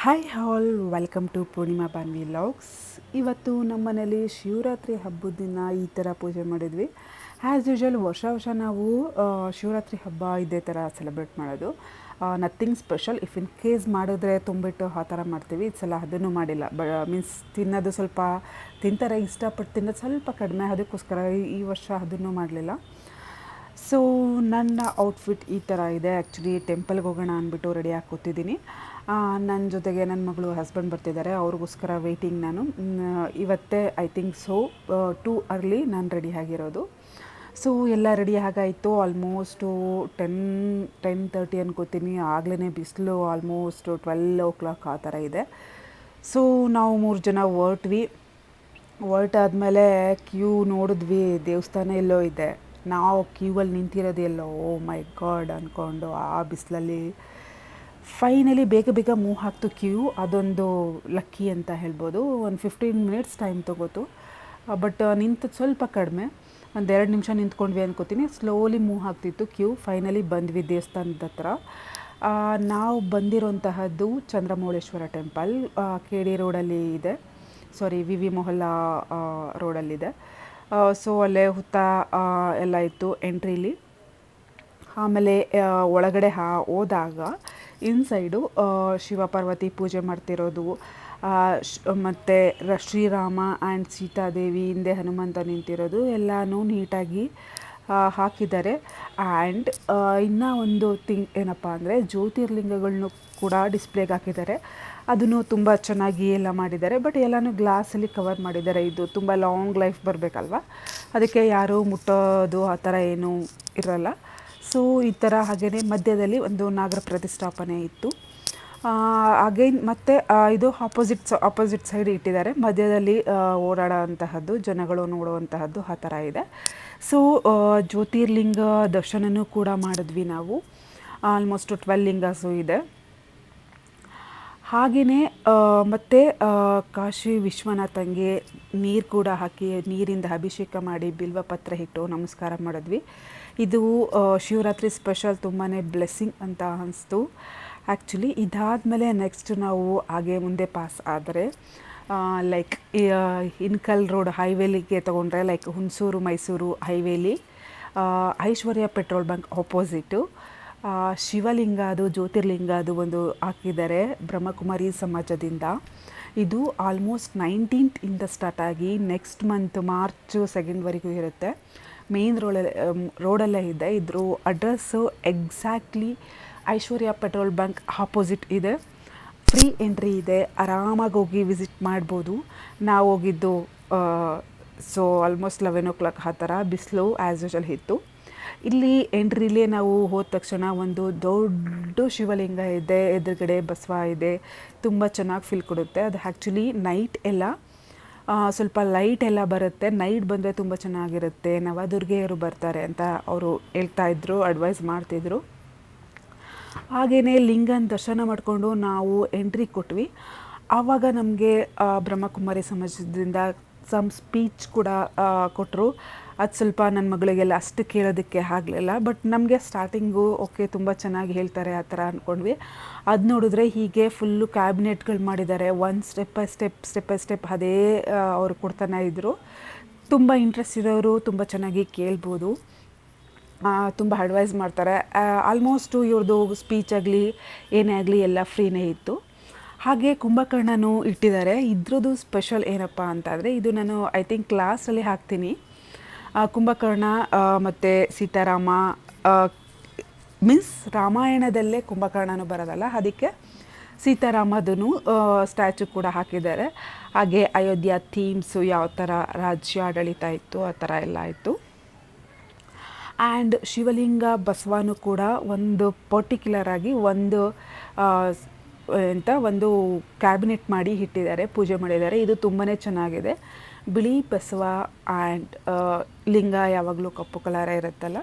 Hi all welcome to Poornima Banvi logs ಇವತ್ತು ನಮ್ಮ ಮನೇಲಿ ಶಿವರಾತ್ರಿ ಹಬ್ಬದ ದಿನ ಈ ಥರ ಪೂಜೆ ಮಾಡಿದ್ವಿ. ಆ್ಯಸ್ ಯೂಶ್ವಲ್ ವರ್ಷ ವರ್ಷ ನಾವು ಶಿವರಾತ್ರಿ ಹಬ್ಬ ಇದೇ ಥರ ಸೆಲೆಬ್ರೇಟ್ ಮಾಡೋದು. Nothing special if in case ಮಾಡಿದ್ರೆ ತುಂಬಿಟ್ಟು ಆ ಥರ ಮಾಡ್ತೀವಿ. ಈ ಸಲ ಅದನ್ನು ಮಾಡಿಲ್ಲ. ಬ ಮೀನ್ಸ್ ತಿನ್ನೋದು ಸ್ವಲ್ಪ, ತಿಂತಾರೆ, ಇಷ್ಟಪಟ್ಟು ತಿನ್ನೋದು ಸ್ವಲ್ಪ ಕಡಿಮೆ. ಅದಕ್ಕೋಸ್ಕರ ಈ- ವರ್ಷ ಅದನ್ನು ಮಾಡಲಿಲ್ಲ. ಸೊ ನನ್ನ ಔಟ್ಫಿಟ್ ಈ ಥರ ಇದೆ. ಆ್ಯಕ್ಚುಲಿ ಟೆಂಪಲ್ಗೆ ಹೋಗೋಣ ಅಂದ್ಬಿಟ್ಟು ರೆಡಿ ಆಗಿ ಕೂತಿದ್ದೀನಿ. ನನ್ನ ಜೊತೆಗೆ ನನ್ನ ಮಗಳು ಹಸ್ಬೆಂಡ್ ಬರ್ತಿದ್ದಾರೆ, ಅವ್ರಿಗೋಸ್ಕರ ವೆಯ್ಟಿಂಗ್ ನಾನು. ಇವತ್ತೇ I think so too early ನಾನು ರೆಡಿ ಆಗಿರೋದು. ಸೊ ಎಲ್ಲ ರೆಡಿ ಆಗಾಯಿತು ಆಲ್ಮೋಸ್ಟು ಟೆನ್ ಟೆನ್ ತರ್ಟಿ ಅನ್ಕೋತೀನಿ. ಆಗಲೇ ಬಿಸಿಲು ಆಲ್ಮೋಸ್ಟು ಟ್ವೆಲ್ ಓ ಕ್ಲಾಕ್ ಆ ಥರ ಇದೆ. ಸೊ ನಾವು ಮೂರು ಜನ ಹೊರಟ್ವಿ. ಹೊರಟಾದ್ಮೇಲೆ ಕ್ಯೂ ನೋಡಿದ್ವಿ, ದೇವಸ್ಥಾನ ಎಲ್ಲೋ ಇದೆ. ನಾವು ಕ್ಯೂವಲ್ಲಿ ನಿಂತಿರೋದು ಎಲ್ಲೋ ಓ ಮೈ ಗಾಡ್ ಅಂದ್ಕೊಂಡು ಆ ಬಿಸಿಲಲ್ಲಿ ಫೈನಲಿ ಬೇಗ ಬೇಗ ಮೂವ್ ಹಾಕ್ತು ಕ್ಯೂ ಅದೊಂದು ಲಕ್ಕಿ ಅಂತ ಹೇಳ್ಬೋದು. ಒಂದು ಫಿಫ್ಟೀನ್ ಮಿನಿಟ್ಸ್ ಟೈಮ್ ತೊಗೋತು. ಬಟ್ ನಿಂತು ಸ್ವಲ್ಪ ಕಡಿಮೆ. ಒಂದು ಎರಡು ನಿಮಿಷ ನಿಂತ್ಕೊಂಡ್ವಿ ಅನ್ಕೋತೀನಿ. ಸ್ಲೋಲಿ ಮೂವ್ ಆಗ್ತಿತ್ತು ಕ್ಯೂ ಫೈನಲಿ ಬಂದ್ವಿ ದೇವಸ್ಥಾನದ ಹತ್ರ. ನಾವು ಬಂದಿರೋಂತಹದ್ದು ಚಂದ್ರಮೌಳೇಶ್ವರ ಟೆಂಪಲ್ ಕೆ ಡಿ ರೋಡಲ್ಲಿ ಇದೆ. ಸಾರಿ ವಿ ವಿ ಮೊಹಲ್ಲಾ ರೋಡಲ್ಲಿದೆ ಸೊ ಅಲ್ಲೇ ಹುತ್ತ ಎಲ್ಲ ಇತ್ತು ಎಂಟ್ರಿಲಿ ಆಮೇಲೆ ಒಳಗಡೆ ಹಾ, ಹೋದಾಗ ಇನ್ಸೈಡು ಶಿವಪಾರ್ವತಿ ಪೂಜೆ ಮಾಡ್ತಿರೋದು. ಮತ್ತು ಶ್ರೀರಾಮ ಆ್ಯಂಡ್ ಸೀತಾದೇವಿ ಹಿಂದೆ ಹನುಮಂತ ನಿಂತಿರೋದು. ಎಲ್ಲನೂ ನೀಟಾಗಿ ಹಾಕಿದ್ದಾರೆ. ಆ್ಯಂಡ್ ಇನ್ನೂ ಒಂದು ಥಿಂಗ್ ಏನಪ್ಪ ಅಂದರೆ ಜ್ಯೋತಿರ್ಲಿಂಗಗಳನ್ನು ಕೂಡ ಡಿಸ್ಪ್ಲೇಗೆ ಹಾಕಿದ್ದಾರೆ. ಅದನ್ನು ತುಂಬ ಚೆನ್ನಾಗಿ ಎಲ್ಲ ಮಾಡಿದ್ದಾರೆ. ಬಟ್ ಎಲ್ಲನೂ ಗ್ಲಾಸಲ್ಲಿ ಕವರ್ ಮಾಡಿದ್ದಾರೆ. ಇದು ತುಂಬ ಲಾಂಗ್ ಲೈಫ್ ಬರಬೇಕಲ್ವ? ಅದಕ್ಕೆ ಯಾರೂ ಮುಟ್ಟೋದು ಆ ಥರ ಏನೂ ಇರೋಲ್ಲ. ಸೊ, ಈ ಥರ ಹಾಗೆಯೇ ಮಧ್ಯದಲ್ಲಿ ಒಂದು ನಾಗರ ಪ್ರತಿಷ್ಠಾಪನೆ ಇತ್ತು. ಅಗೈನ್ ಮತ್ತು ಇದು ಆಪೋಸಿಟ್ ಆಪೋಸಿಟ್ ಸೈಡ್ ಇಟ್ಟಿದ್ದಾರೆ. ಮಧ್ಯದಲ್ಲಿ ಓಡಾಡೋವಂತಹದ್ದು, ಜನಗಳು ನೋಡುವಂತಹದ್ದು ಆ ಥರ ಇದೆ. ಸೊ ಜ್ಯೋತಿರ್ಲಿಂಗ ದರ್ಶನನೂ ಕೂಡ ಮಾಡಿದ್ವಿ ನಾವು. ಆಲ್ಮೋಸ್ಟು ಟ್ವೆಲ್ ಲಿಂಗಾಸು ಇದೆ. ಹಾಗೆಯೇ ಮತ್ತು ಕಾಶಿ ವಿಶ್ವನಾಥಂಗೆ ನೀರು ಕೂಡ ಹಾಕಿ, ನೀರಿಂದ ಅಭಿಷೇಕ ಮಾಡಿ ಬಿಲ್ವ ಪತ್ರ ಇಟ್ಟು ನಮಸ್ಕಾರ ಮಾಡಿದ್ವಿ. ಇದು ಶಿವರಾತ್ರಿ ಸ್ಪೆಷಲ್ ತುಂಬಾ ಬ್ಲೆಸ್ಸಿಂಗ್ ಅಂತ ಅನಿಸ್ತು. ಆ್ಯಕ್ಚುಲಿ ಇದಾದಮೇಲೆ ನೆಕ್ಸ್ಟ್ ನಾವು ಹಾಗೆ ಮುಂದೆ ಪಾಸ್ ಆದರೆ ಲೈಕ್ ಇನ್ಕಲ್ ರೋಡ್ ಹೈವೇಲಿಗೆ ತೊಗೊಂಡ್ರೆ, ಲೈಕ್ ಹುಣಸೂರು, ಮೈಸೂರು ಹೈವೇಲಿ ಐಶ್ವರ್ಯ ಪೆಟ್ರೋಲ್ ಬಂಕ್ ಆಪೋಸಿಟು ಶಿವಲಿಂಗ ಅದು, ಜ್ಯೋತಿರ್ಲಿಂಗ ಅದು ಒಂದು ಹಾಕಿದ್ದಾರೆ ಬ್ರಹ್ಮಕುಮಾರಿ ಸಮಾಜದಿಂದ. ಇದು ಆಲ್ಮೋಸ್ಟ್ ನೈನ್ಟೀನ್ತ್ ಇಂದ ಸ್ಟಾರ್ಟ್ ಆಗಿ ನೆಕ್ಸ್ಟ್ ಮಂತ್ ಮಾರ್ಚ್ ಸೆಕೆಂಡ್ವರೆಗೂ ಇರುತ್ತೆ. ಮೇನ್ ರೋಡಲ್ಲಿ ರೋಡಲ್ಲೇ ಇದೆ. ಇದ್ರ address exactly Aishwarya petrol bunk opposite ಇದೆ. ಫ್ರೀ ಎಂಟ್ರಿ ಇದೆ. ಆರಾಮಾಗಿ ಹೋಗಿ ವಿಸಿಟ್ ಮಾಡ್ಬೋದು. ನಾವು ಹೋಗಿದ್ದು so almost eleven o'clock ಆ ಥರ, ಬಿಸಿಲು ಆ್ಯಸ್ ಯೂಶಲ್ ಇತ್ತು. ಇಲ್ಲಿ ಎಂಟ್ರಿಲೇ ನಾವು ಹೋದ ತಕ್ಷಣ ಒಂದು ದೊಡ್ಡ ಶಿವಲಿಂಗ ಇದೆ. ಎದುರುಗಡೆ ಬಸವ ಇದೆ. ತುಂಬ ಚೆನ್ನಾಗಿ ಫೀಲ್ ಕೊಡುತ್ತೆ. ಅದು ಆ್ಯಕ್ಚುಲಿ ನೈಟ್ ಎಲ್ಲ ಸ್ವಲ್ಪ ಲೈಟ್ ಎಲ್ಲ ಬರುತ್ತೆ. ನೈಟ್ ಬಂದರೆ ತುಂಬ ಚೆನ್ನಾಗಿರುತ್ತೆ. ನವದುರ್ಗೆಯರು ಬರ್ತಾರೆ ಅಂತ ಅವರು ಹೇಳ್ತಾ ಇದ್ದರು ಅಡ್ವೈಸ್ ಮಾಡ್ತಿದ್ರು. ಹಾಗೆಯೇ ಲಿಂಗನ ದರ್ಶನ ಮಾಡಿಕೊಂಡು ನಾವು ಎಂಟ್ರಿ ಕೊಟ್ವಿ. ಆವಾಗ ನಮಗೆ ಬ್ರಹ್ಮಕುಮಾರಿ ಸಮಾಜದಿಂದ ಸಮ್ ಸ್ಪೀಚ್ ಕೂಡ ಕೊಟ್ಟರು ಅದು ಸ್ವಲ್ಪ ನನ್ನ ಮಗಳಿಗೆಲ್ಲ ಅಷ್ಟು ಕೇಳೋದಕ್ಕೆ ಆಗಲಿಲ್ಲ ಬಟ್ ನಮಗೆ ಸ್ಟಾರ್ಟಿಂಗು ಓಕೆ ತುಂಬ ಚೆನ್ನಾಗಿ ಹೇಳ್ತಾರೆ ಆ ಥರ ಅಂದ್ಕೊಂಡ್ವಿ ಅದು ನೋಡಿದ್ರೆ ಹೀಗೆ ಫುಲ್ಲು ಕ್ಯಾಬಿನೆಟ್ಗಳು ಮಾಡಿದ್ದಾರೆ. One step by step step by step ಅದೇ ಅವರು ಕೊಡ್ತಾನೆ ಇದ್ದರು ತುಂಬ ಇಂಟ್ರೆಸ್ಟ್ ಇರೋರು ತುಂಬ ಚೆನ್ನಾಗಿ ಕೇಳ್ಬೋದು. ತುಂಬ ಅಡ್ವೈಸ್ ಮಾಡ್ತಾರೆ. ಆಲ್ಮೋಸ್ಟು ಇವ್ರದ್ದು ಸ್ಪೀಚ್ ಆಗಲಿ, ಏನೇ ಆಗಲಿ ಎಲ್ಲ ಫ್ರೀನೇ ಇತ್ತು. ಹಾಗೆ ಕುಂಭಕರ್ಣನೂ ಇಟ್ಟಿದ್ದಾರೆ. ಇದ್ರದ್ದು ಸ್ಪೆಷಲ್ ಏನಪ್ಪ ಅಂತಂದರೆ ಇದು ನಾನು ಐ ಥಿಂಕ್ ಕ್ಲಾಸಲ್ಲಿ ಹಾಕ್ತೀನಿ. ಕುಂಭಕರ್ಣ ಮತ್ತು ಸೀತಾರಾಮ ಮೀನ್ಸ್ ರಾಮಾಯಣದಲ್ಲೇ ಕುಂಭಕರ್ಣನೂ ಬರೋದಲ್ಲ, ಅದಕ್ಕೆ ಸೀತಾರಾಮದೂ ಸ್ಟ್ಯಾಚು ಕೂಡ ಹಾಕಿದ್ದಾರೆ. ಹಾಗೆ ಅಯೋಧ್ಯ ಥೀಮ್ಸು ಯಾವ ಥರ ರಾಜ್ಯ ಆಡಳಿತ ಇತ್ತು, ಆ ಥರ ಎಲ್ಲ ಇತ್ತು ಆ್ಯಂಡ್ ಶಿವಲಿಂಗ, ಬಸವನು ಕೂಡ ಒಂದು ಪರ್ಟಿಕ್ಯುಲರ್ ಆಗಿ ಒಂದು ಎಂಥ ಒಂದು ಕ್ಯಾಬಿನೆಟ್ ಮಾಡಿ ಇಟ್ಟಿದ್ದಾರೆ, ಪೂಜೆ ಮಾಡಿದ್ದಾರೆ. ಇದು ತುಂಬಾ ಚೆನ್ನಾಗಿದೆ. ಬಿಳಿ ಬಸವ ಆ್ಯಂಡ್ ಲಿಂಗ ಯಾವಾಗಲೂ ಕಪ್ಪು ಕಲರ ಇರುತ್ತಲ್ಲ,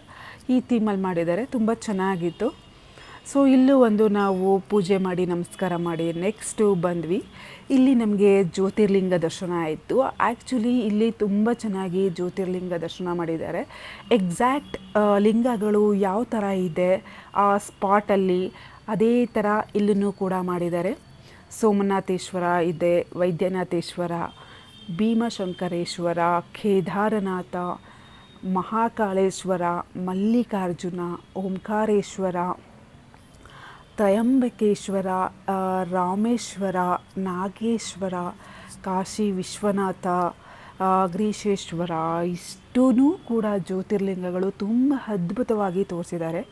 ಈ ಥೀಮಲ್ಲಿ ಮಾಡಿದ್ದಾರೆ. ತುಂಬ ಚೆನ್ನಾಗಿತ್ತು. ಸೊ, ಇಲ್ಲೂ ಒಂದು ನಾವು ಪೂಜೆ ಮಾಡಿ, ನಮಸ್ಕಾರ ಮಾಡಿ ನೆಕ್ಸ್ಟು ಬಂದ್ವಿ. ಇಲ್ಲಿ ನಮಗೆ ಜ್ಯೋತಿರ್ಲಿಂಗ ದರ್ಶನ ಆಯಿತು. ಆ್ಯಕ್ಚುಲಿ ಇಲ್ಲಿ ತುಂಬ ಚೆನ್ನಾಗಿ ಜ್ಯೋತಿರ್ಲಿಂಗ ದರ್ಶನ ಮಾಡಿದ್ದಾರೆ. ಎಕ್ಸಾಕ್ಟ್ ಲಿಂಗಗಳು ಯಾವ ಥರ ಇದೆ ಆ ಸ್ಪಾಟಲ್ಲಿ, ಅದೇ ಥರ ಇಲ್ಲೂ ಕೂಡ ಮಾಡಿದ್ದಾರೆ. ಸೋಮನಾಥೇಶ್ವರ ಇದೆ, ವೈದ್ಯನಾಥೇಶ್ವರ ಭೀಮಶಂಕರೇಶ್ವರ, ಕೇದಾರನಾಥ, ಮಹಾಕಾಳೇಶ್ವರ, ಮಲ್ಲಿಕಾರ್ಜುನ, ಓಂಕಾರೇಶ್ವರ, ತ್ರಯಂಬಕೇಶ್ವರ ರಾಮೇಶ್ವರ, ನಾಗೇಶ್ವರ, ಕಾಶಿ ವಿಶ್ವನಾಥ ಗ್ರೀಶೇಶ್ವರ ಇಷ್ಟೂ ಕೂಡ ಜ್ಯೋತಿರ್ಲಿಂಗಗಳು ತುಂಬ ಅದ್ಭುತವಾಗಿ ತೋರಿಸಿದ್ದಾರೆ.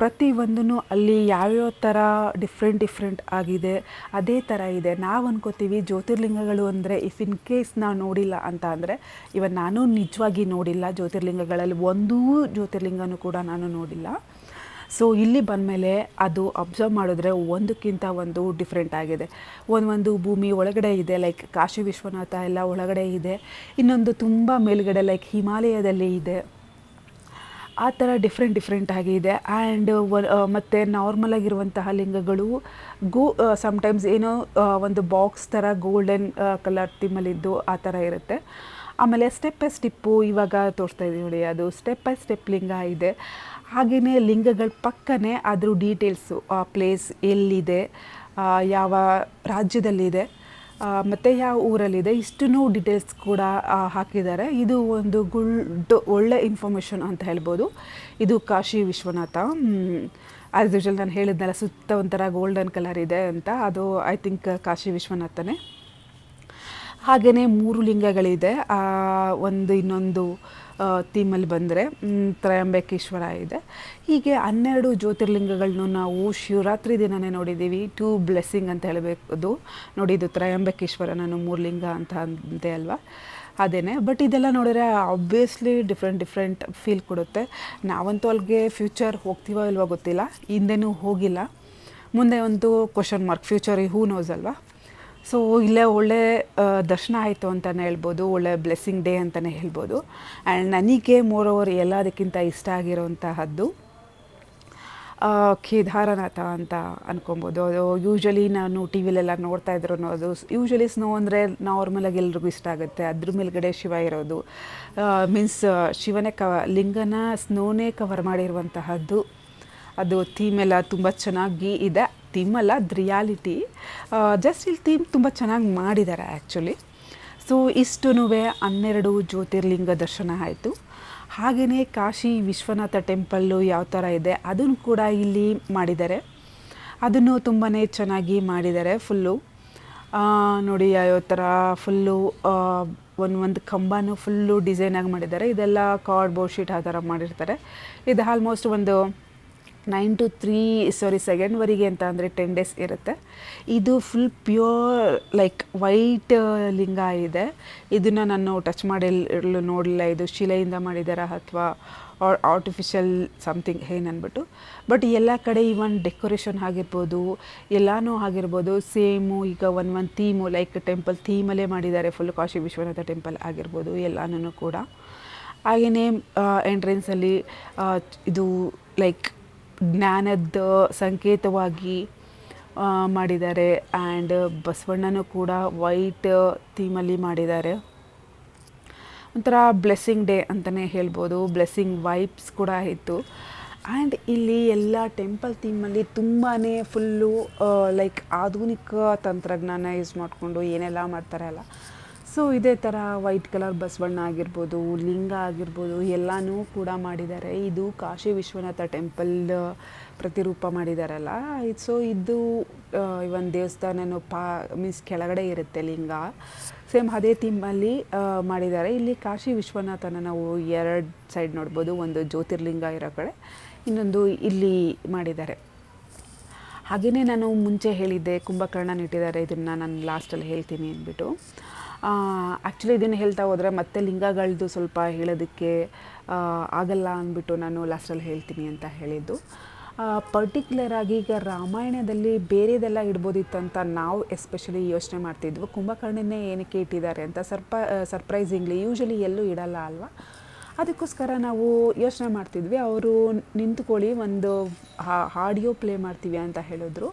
ಪ್ರತಿಯೊಂದೂ ಅಲ್ಲಿ ಯಾವ್ಯಾವ ಥರ ಡಿಫ್ರೆಂಟ್ ಡಿಫ್ರೆಂಟ್ ಆಗಿದೆ, ಅದೇ ಥರ ಇದೆ. ನಾವು ಅನ್ಕೋತೀವಿ ಜ್ಯೋತಿರ್ಲಿಂಗಗಳು ಅಂದರೆ ಇಫ್ ಇನ್ ಕೇಸ್ ನಾವು ನೋಡಿಲ್ಲ ಅಂತ ಅಂದರೆ, ಇವನ್ ನಾನು ನಿಜವಾಗಿ ನೋಡಿಲ್ಲ ಜ್ಯೋತಿರ್ಲಿಂಗಗಳಲ್ಲಿ, ಒಂದೂ ಜ್ಯೋತಿರ್ಲಿಂಗನೂ ಕೂಡ ನಾನು ನೋಡಿಲ್ಲ. ಸೊ ಇಲ್ಲಿ ಬಂದಮೇಲೆ ಅದು ಅಬ್ಸರ್ವ್ ಮಾಡಿದ್ರೆ ಒಂದಕ್ಕಿಂತ ಒಂದು ಡಿಫ್ರೆಂಟ್ ಆಗಿದೆ. ಒಂದೊಂದು ಭೂಮಿ ಒಳಗಡೆ ಇದೆ ಲೈಕ್ ಕಾಶಿ ವಿಶ್ವನಾಥ ಎಲ್ಲ ಒಳಗಡೆ ಇದೆ. ಇನ್ನೊಂದು ತುಂಬ ಮೇಲುಗಡೆ ಲೈಕ್ ಹಿಮಾಲಯದಲ್ಲಿ ಇದೆ. ಆ ಥರ ಡಿಫ್ರೆಂಟ್ ಡಿಫ್ರೆಂಟ್ ಆಗಿದೆ ಆ್ಯಂಡ್ ಮತ್ತು ನಾರ್ಮಲ್ ಆಗಿರುವಂತಹ ಲಿಂಗಗಳು, ಗೋ ಸಮಟೈಮ್ಸ್ ಏನೋ ಒಂದು ಬಾಕ್ಸ್ ಥರ ಗೋಲ್ಡನ್ ಕಲರ್ ತಿಮ್ಮಲಿದ್ದು ಆ ಥರ ಇರುತ್ತೆ. ಆಮೇಲೆ ಸ್ಟೆಪ್ ಬೈ ಸ್ಟೆಪ್ಪು ಇವಾಗ ತೋರಿಸ್ತಾ ಇದ್ದೀವಿ ನೋಡಿ, ಅದು ಸ್ಟೆಪ್ ಬೈ ಸ್ಟೆಪ್ ಲಿಂಗ ಇದೆ. ಹಾಗೆಯೇ ಲಿಂಗಗಳ ಪಕ್ಕನೇ ಅದ್ರ ಡೀಟೇಲ್ಸು ಆ ಪ್ಲೇಸ್ ಎಲ್ಲಿದೆ ಯಾವ ರಾಜ್ಯದಲ್ಲಿದೆ ಮತ್ತು ಯಾವ ಊರಲ್ಲಿದೆ? ಇಷ್ಟು ಡಿಟೇಲ್ಸ್ ಕೂಡ ಹಾಕಿದ್ದಾರೆ. ಇದು ಒಂದು ಗುಡ್ ಒಳ್ಳೆ ಇನ್ಫಾರ್ಮೇಷನ್ ಅಂತ ಹೇಳ್ಬೋದು. ಇದು ಕಾಶಿ ವಿಶ್ವನಾಥ. ಆ್ಯಸ್ ಯೂಶಲ್ ನಾನು ಹೇಳಿದ್ನಲ್ಲ ಸುತ್ತ ಒಂಥರ ಗೋಲ್ಡನ್ ಕಲರ್ ಇದೆ ಅಂತ. ಅದು ಐ ಥಿಂಕ್ ಕಾಶಿ ವಿಶ್ವನಾಥನೇ. ಹಾಗೆಯೇ ಮೂರು ಲಿಂಗಗಳಿದೆ. ಒಂದು ಇನ್ನೊಂದು ಥೀಮಲ್ಲಿ ಬಂದರೆ ತ್ರಯಂಬಕೇಶ್ವರ ಇದೆ. ಹೀಗೆ ಹನ್ನೆರಡು ಜ್ಯೋತಿರ್ಲಿಂಗಗಳನ್ನು ನಾವು ಶಿವರಾತ್ರಿ ದಿನವೇ ನೋಡಿದ್ದೀವಿ. ಟೂ ಬ್ಲೆಸ್ಸಿಂಗ್ ಅಂತ ಹೇಳಬೇಕು ನೋಡಿ ಇದು ತ್ರಯಂಬಕೇಶ್ವರ ನಾನು ಮೂರ್ಲಿಂಗ ಅಂತ ಅಂತೆ ಅಲ್ವಾ? ಅದೇನೆ. ಬಟ್ ಇದೆಲ್ಲ ನೋಡಿದ್ರೆ ಆಬ್ವಿಯಸ್ಲಿ ಡಿಫ್ರೆಂಟ್ ಡಿಫ್ರೆಂಟ್ ಫೀಲ್ ಕೊಡುತ್ತೆ. ನಾವಂತೂ ಅಲ್ಲಿಗೆ ಫ್ಯೂಚರ್ ಹೋಗ್ತೀವೋ ಇಲ್ವೋ ಗೊತ್ತಿಲ್ಲ. ಹಿಂದೆನೂ ಹೋಗಿಲ್ಲ. ಮುಂದೆ ಒಂದು question mark future who knows ಅಲ್ವಾ? ಸೊ ಇಲ್ಲೇ ಒಳ್ಳೆ ದರ್ಶನ ಆಯಿತು ಅಂತಲೇ ಹೇಳ್ಬೋದು, ಒಳ್ಳೆ ಬ್ಲೆಸ್ಸಿಂಗ್ ಡೇ ಅಂತಲೇ ಹೇಳ್ಬೋದು. ಆ್ಯಂಡ್ ನನಗೆ ಮೋರ್ ಓವರ್ ಎಲ್ಲದಕ್ಕಿಂತ ಇಷ್ಟ ಆಗಿರೋಂತಹದ್ದು ಕೇದಾರನಾಥ ಅಂತ ಅನ್ಕೊಬೋದು. ಅದು ಯೂಶ್ವಲಿ ನಾನು ಟಿ ವಿಲೆಲ್ಲ ನೋಡ್ತಾ ಇದ್ರು ಅದು ಯೂಶ್ವಲಿ ಸ್ನೋ ಅಂದರೆ ನಾರ್ಮಲಾಗಿ ಎಲ್ರಿಗೂ ಇಷ್ಟ ಆಗುತ್ತೆ. ಅದ್ರ ಮೇಲ್ಗಡೆ ಶಿವ ಇರೋದು. ಮೀನ್ಸ್ ಶಿವನೇ ಕವ ಲಿಂಗನ ಸ್ನೋನೇ ಕವರ್ ಮಾಡಿರುವಂತಹದ್ದು. ಅದು ಥೀಮ್ ಎಲ್ಲ ತುಂಬ ಚೆನ್ನಾಗಿ ಇದೆ. ಥೀಮ್ ಅಲ್ಲ, ಅದು ರಿಯಾಲಿಟಿ ಜಸ್ಟ್ ಇಲ್ಲಿ ಥೀಮ್ ತುಂಬ ಚೆನ್ನಾಗಿ ಮಾಡಿದ್ದಾರೆ ಆ್ಯಕ್ಚುಲಿ ಸೊ ಇಷ್ಟೂ ಹನ್ನೆರಡು ಜ್ಯೋತಿರ್ಲಿಂಗ ದರ್ಶನ ಆಯಿತು. ಹಾಗೆಯೇ ಕಾಶಿ ವಿಶ್ವನಾಥ ಟೆಂಪಲ್ಲು ಯಾವ ಥರ ಇದೆ, ಅದನ್ನು ಕೂಡ ಇಲ್ಲಿ ಮಾಡಿದ್ದಾರೆ ಅದನ್ನು ತುಂಬಾ ಚೆನ್ನಾಗಿ ಮಾಡಿದ್ದಾರೆ ಫುಲ್ಲು. ನೋಡಿ ಯಾವ ಥರ ಫುಲ್ಲು ಒಂದು ಒಂದು ಕಂಬನೂ ಫುಲ್ಲು ಡಿಸೈನಾಗಿ ಮಾಡಿದ್ದಾರೆ ಇದೆಲ್ಲ ಕಾರ್ಡ್ಬೋರ್ಡ್ ಶೀಟ್ ಆ ಥರ ಮಾಡಿರ್ತಾರೆ. ಇದು ಆಲ್ಮೋಸ್ಟ್ ಒಂದು ನೈನ್ ಟು ತ್ರೀ ಸಾರಿ ಸೆಕೆಂಡ್ವರೆಗೆ ಅಂತ ಅಂದರೆ ಟೆನ್ ಡೇಸ್ ಇರುತ್ತೆ. ಇದು ಫುಲ್ ಪ್ಯೂರ್ ಲೈಕ್ ವೈಟ್ ಲಿಂಗ ಇದೆ. ಇದನ್ನು ನಾನು ಟಚ್ ಮಾಡಿ ನೋಡಲಿಲ್ಲ. ಇದು ಶಿಲೆಯಿಂದ ಮಾಡಿದಾರ ಅಥವಾ ಆರ್ಟಿಫಿಷಿಯಲ್ ಸಮಥಿಂಗ್ ಏನು ಅಂದ್ಬಿಟ್ಟು ಬಟ್ ಎಲ್ಲ ಕಡೆ ಈವನ್ ಡೆಕೋರೇಷನ್ ಆಗಿರ್ಬೋದು, ಎಲ್ಲನೂ ಆಗಿರ್ಬೋದು ಸೇಮು ಈಗ one one theme like temple ಥೀಮಲ್ಲೇ ಮಾಡಿದ್ದಾರೆ. ಫುಲ್ ಕಾಶಿ ವಿಶ್ವನಾಥ ಟೆಂಪಲ್ ಆಗಿರ್ಬೋದು, ಎಲ್ಲನೂ ಕೂಡ. ಹಾಗೆಯೇ ಎಂಟ್ರೆನ್ಸಲ್ಲಿ ಇದು ಲೈಕ್ ಜ್ಞಾನದ ಸಂಕೇತವಾಗಿ ಮಾಡಿದ್ದಾರೆ. ಆ್ಯಂಡ್ ಬಸವಣ್ಣನೂ ಕೂಡ ವೈಟ್ ಥೀಮಲ್ಲಿ ಮಾಡಿದ್ದಾರೆ. ಒಂಥರ ಬ್ಲೆಸ್ಸಿಂಗ್ ಡೇ ಅಂತಲೇ ಹೇಳ್ಬೋದು. ಬ್ಲೆಸ್ಸಿಂಗ್ ವೈಬ್ಸ್ ಕೂಡ ಇತ್ತು. ಆ್ಯಂಡ್ ಇಲ್ಲಿ ಎಲ್ಲ ಟೆಂಪಲ್ ಥೀಮಲ್ಲಿ ತುಂಬಾ ಫುಲ್ಲು ಲೈಕ್ ಆಧುನಿಕ ತಂತ್ರಜ್ಞಾನ ಯೂಸ್ ಮಾಡಿಕೊಂಡು ಏನೆಲ್ಲ ಮಾಡ್ತಾರೆ ಅಲ್ಲ ಸೊ ಇದೇ ಥರ ವೈಟ್ ಕಲರ್ ಬಸವಣ್ಣ ಆಗಿರ್ಬೋದು, ಲಿಂಗ ಆಗಿರ್ಬೋದು, ಎಲ್ಲನೂ ಕೂಡ ಮಾಡಿದ್ದಾರೆ. ಇದು ಕಾಶಿ ವಿಶ್ವನಾಥ ಟೆಂಪಲ್ ಪ್ರತಿರೂಪ ಮಾಡಿದಾರಲ್ಲ. ಸೊ ಇದು ಒಂದು ದೇವಸ್ಥಾನನೂ ಪಾ ಮೀನ್ಸ್ ಕೆಳಗಡೆ ಇರುತ್ತೆ ಲಿಂಗ. ಸೇಮ್ ಅದೇ ಥೀಮಲ್ಲಿ ಮಾಡಿದ್ದಾರೆ. ಇಲ್ಲಿ ಕಾಶಿ ವಿಶ್ವನಾಥನ ನಾವು ಎರಡು ಸೈಡ್ ನೋಡ್ಬೋದು. ಒಂದು ಜ್ಯೋತಿರ್ಲಿಂಗ ಇರೋ ಕಡೆ, ಇನ್ನೊಂದು ಇಲ್ಲಿ ಮಾಡಿದ್ದಾರೆ. ಹಾಗೆಯೇ ನಾನು ಮುಂಚೆ ಹೇಳಿದ್ದೆ, ಕುಂಭಕರ್ಣನ ಇಟ್ಟಿದ್ದಾರೆ. ಇದನ್ನು ನಾನು ಲಾಸ್ಟಲ್ಲಿ ಹೇಳ್ತೀನಿ ಅಂದ್ಬಿಟ್ಟು. ಆ್ಯಕ್ಚುಲಿ ಇದನ್ನು ಹೇಳ್ತಾ ಹೋದರೆ ಮತ್ತೆ ಲಿಂಗಗಳದ್ದು ಸ್ವಲ್ಪ ಹೇಳೋದಕ್ಕೆ ಆಗಲ್ಲ ಅಂದ್ಬಿಟ್ಟು ನಾನು ಲಾಸ್ಟಲ್ಲಿ ಹೇಳ್ತೀನಿ ಅಂತ ಹೇಳಿದ್ದು. ಪರ್ಟಿಕ್ಯುಲರ್ ಆಗಿ ಈಗ ರಾಮಾಯಣದಲ್ಲಿ ಬೇರೆದೆಲ್ಲ ಇಡ್ಬೋದಿತ್ತಂತ ನಾವು ಎಸ್ಪೆಷಲಿ ಯೋಚನೆ ಮಾಡ್ತಿದ್ವು. ಕುಂಭಕರ್ಣನೇ ಏನಕ್ಕೆ ಇಟ್ಟಿದ್ದಾರೆ ಅಂತ ಸರ್ಪ ಸರ್ಪ್ರೈಸಿಂಗ್ಲಿ ಯೂಶಲಿ ಎಲ್ಲೂ ಇಡಲ್ಲ ಅಲ್ವಾ? ಅದಕ್ಕೋಸ್ಕರ ನಾವು ಯೋಚನೆ ಮಾಡ್ತಿದ್ವಿ. ಅವರು ನಿಂತ್ಕೊಳ್ಳಿ ಒಂದು ಆಡಿಯೋ ಪ್ಲೇ ಮಾಡ್ತೀವಿ ಅಂತ ಹೇಳಿದ್ರು.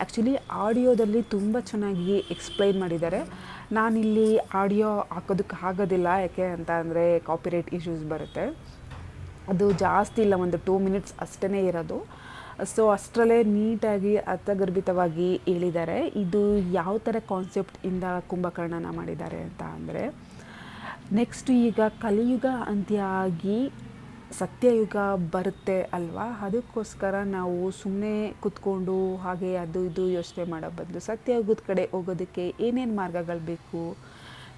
ಆ್ಯಕ್ಚುಲಿ ಆಡಿಯೋದಲ್ಲಿ ತುಂಬ ಚೆನ್ನಾಗಿ ಎಕ್ಸ್ಪ್ಲೈನ್ ಮಾಡಿದ್ದಾರೆ. ನಾನಿಲ್ಲಿ ಆಡಿಯೋ ಹಾಕೋದಕ್ಕೆ ಆಗೋದಿಲ್ಲ, ಯಾಕೆ ಅಂತ ಅಂದರೆ ಕಾಪಿರೈಟ್ ಇಶ್ಯೂಸ್ ಬರುತ್ತೆ. ಅದು ಜಾಸ್ತಿ ಇಲ್ಲ, ಒಂದು ಟೂ ಮಿನಿಟ್ಸ್ ಅಷ್ಟೇ ಇರೋದು. ಸೊ ಅಷ್ಟರಲ್ಲೇ ನೀಟಾಗಿ ಅರ್ಥಗರ್ಭಿತವಾಗಿ ಹೇಳಿದ್ದಾರೆ. ಇದು ಯಾವ ಥರ ಕಾನ್ಸೆಪ್ಟಿಂದ ಕುಂಭಕರ್ಣನ ಮಾಡಿದ್ದಾರೆ ಅಂತ ಅಂದರೆ ನೆಕ್ಸ್ಟ್ ಈಗ ಕಲಿಯುಗ ಅಂತ್ಯ ಆಗಿ ಸತ್ಯಯುಗ ಬರುತ್ತೆ ಅಲ್ವಾ? ಅದಕ್ಕೋಸ್ಕರ ನಾವು ಸುಮ್ಮನೆ ಕುತ್ಕೊಂಡು ಹಾಗೆ ಅದು ಇದು ಯೋಚನೆ ಮಾಡೋ ಬದಲು ಸತ್ಯಯುಗದ ಕಡೆ ಹೋಗೋದಕ್ಕೆ ಏನೇನು ಮಾರ್ಗಗಳು ಬೇಕು?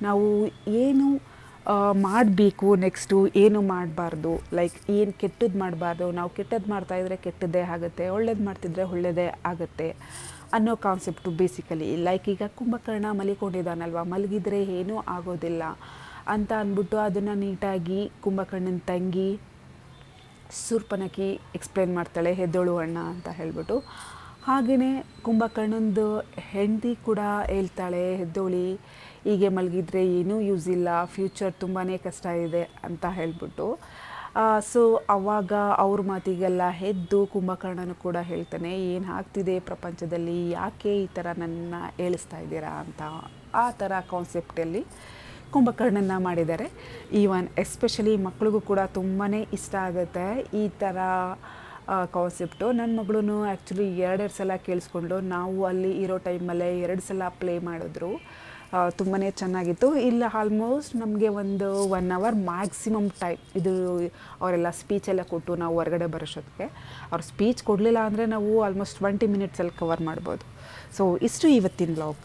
ನಾವು ಏನು ಮಾಡಬೇಕು ನೆಕ್ಸ್ಟು ಏನು ಮಾಡಬಾರ್ದು? ಲೈಕ್ ಏನು ಕೆಟ್ಟದ್ದು ಮಾಡಬಾರ್ದು? ನಾವು ಕೆಟ್ಟದ್ದು ಮಾಡ್ತಾಯಿದ್ರೆ ಕೆಟ್ಟದ್ದೇ ಆಗುತ್ತೆ, ಒಳ್ಳೇದು ಮಾಡ್ತಿದ್ರೆ ಒಳ್ಳೆಯದೇ ಆಗುತ್ತೆ ಅನ್ನೋ ಕಾನ್ಸೆಪ್ಟು ಬೇಸಿಕಲಿ ಲೈಕ್ ಈಗ ಕುಂಭಕರ್ಣ ಮಲಿಕೊಂಡಿದ್ದಾನಲ್ವ? ಮಲಗಿದ್ರೆ ಏನೂ ಆಗೋದಿಲ್ಲ ಅಂತ ಅಂದ್ಬಿಟ್ಟು ಅದನ್ನು ನೀಟಾಗಿ ಕುಂಭಕರ್ಣನ ತಂಗಿ ಶೂರ್ಪನಖಿ ಎಕ್ಸ್ಪ್ಲೇನ್ ಮಾಡ್ತಾಳೆ, ಹೆದ್ದೋಳು ಅಣ್ಣ ಅಂತ ಹೇಳ್ಬಿಟ್ಟು. ಹಾಗೆಯೇ ಕುಂಭಕರ್ಣಂದು ಹೆಂಡತಿ ಕೂಡ ಹೇಳ್ತಾಳೆ, ಹೆದ್ದೋಳಿ, ಹೀಗೆ ಮಲಗಿದ್ರೆ ಏನೂ ಯೂಸ್ ಇಲ್ಲ ಫ್ಯೂಚರ್ ತುಂಬಾ ಕಷ್ಟ ಇದೆ ಅಂತ ಹೇಳ್ಬಿಟ್ಟು. ಸೊ ಅವಾಗ ಅವ್ರ ಮಾತಿಗೆಲ್ಲ ಹೆದ್ದು ಕುಂಭಕರ್ಣನು ಕೂಡ ಹೇಳ್ತಾನೆ, ಏನು ಆಗ್ತಿದೆ ಪ್ರಪಂಚದಲ್ಲಿ? ಯಾಕೆ ಈ ಥರ ನನ್ನ ಹೇಳಿಸ್ತಾ ಇದ್ದೀರಾ? ಅಂತ ಆ ಥರ ಕಾನ್ಸೆಪ್ಟಲ್ಲಿ ಕುಂಭಕರ್ಣನ ಮಾಡಿದ್ದಾರೆ. ಈವನ್ ಎಸ್ಪೆಷಲಿ ಮಕ್ಳಿಗೂ ಕೂಡ ತುಂಬಾ ಇಷ್ಟ ಆಗುತ್ತೆ ಈ ಥರ ಕಾನ್ಸೆಪ್ಟು ನನ್ನ ಮಗಳೂ ಆ್ಯಕ್ಚುಲಿ ಎರಡೆರಡು ಸಲ ಕೇಳಿಸ್ಕೊಂಡು ನಾವು ಅಲ್ಲಿ ಇರೋ ಟೈಮಲ್ಲೇ ಎರಡು ಸಲ ಪ್ಲೇ ಮಾಡಿದ್ರು. ತುಂಬಾ ಚೆನ್ನಾಗಿತ್ತು. ಇಲ್ಲ ಆಲ್ಮೋಸ್ಟ್ ನಮಗೆ ಒಂದು ಒನ್ ಅವರ್ ಮ್ಯಾಕ್ಸಿಮಮ್ ಟೈಮ್ ಇದು ಅವರೆಲ್ಲ ಸ್ಪೀಚೆಲ್ಲ ಕೊಟ್ಟು ನಾವು ಹೊರಗಡೆ ಬರೋಷ್ಟೊತ್ತಿಗೆ. ಅವ್ರ ಸ್ಪೀಚ್ ಕೊಡಲಿಲ್ಲ ಅಂದರೆ ನಾವು ಆಲ್ಮೋಸ್ಟ್ ಟ್ವೆಂಟಿ ಮಿನಿಟ್ಸಲ್ಲಿ ಕವರ್ ಮಾಡ್ಬೋದು. ಸೊ ಇಷ್ಟು ಇವತ್ತಿನ ಬ್ಲಾಗ್